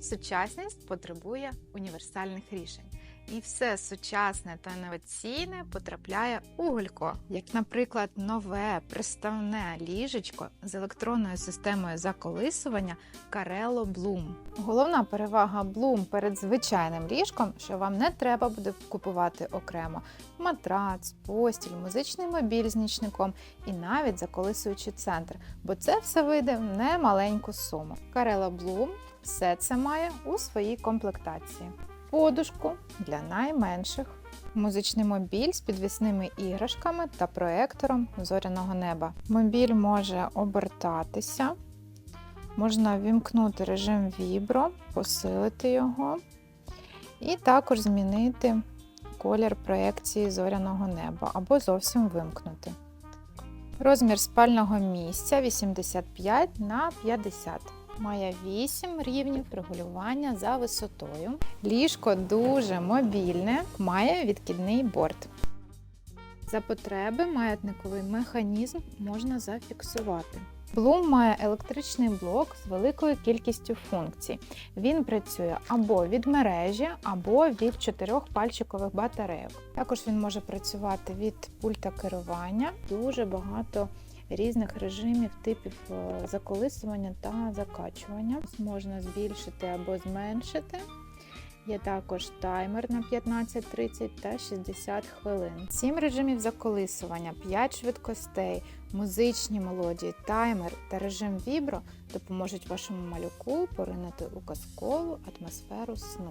Сучасність потребує універсальних рішень. І все сучасне та інноваційне потрапляє у гулько, як, наприклад, нове приставне ліжечко з електронною системою заколисування Carello Bloom. Головна перевага Bloom перед звичайним ліжком, що вам не треба буде купувати окремо матрац, постіль, музичний мобіль з нічником і навіть заколисуючий центр, бо це все вийде в немаленьку суму. Carello Bloom все це має у своїй комплектації. Подушку для найменших, музичний мобіль з підвісними іграшками та проектором зоряного неба. Мобіль може обертатися, можна вімкнути режим вібро, посилити його і також змінити колір проекції зоряного неба або зовсім вимкнути. Розмір спального місця 85 на 50. Має 8 рівнів регулювання за висотою. Ліжко дуже мобільне, має відкидний борт. За потреби маятниковий механізм можна зафіксувати. Bloom має електричний блок з великою кількістю функцій. Він працює або від мережі, або від чотирьох пальчикових батарейок. Також він може працювати від пульта керування. Дуже багато різних режимів, типів е, заколисування та закачування. Можна збільшити або зменшити. Є також таймер на 15, 30 та 60 хвилин. 7 режимів заколисування, 5 швидкостей, музичні мелодії, таймер та режим вібро допоможуть вашому малюку поринути у казкову атмосферу сну.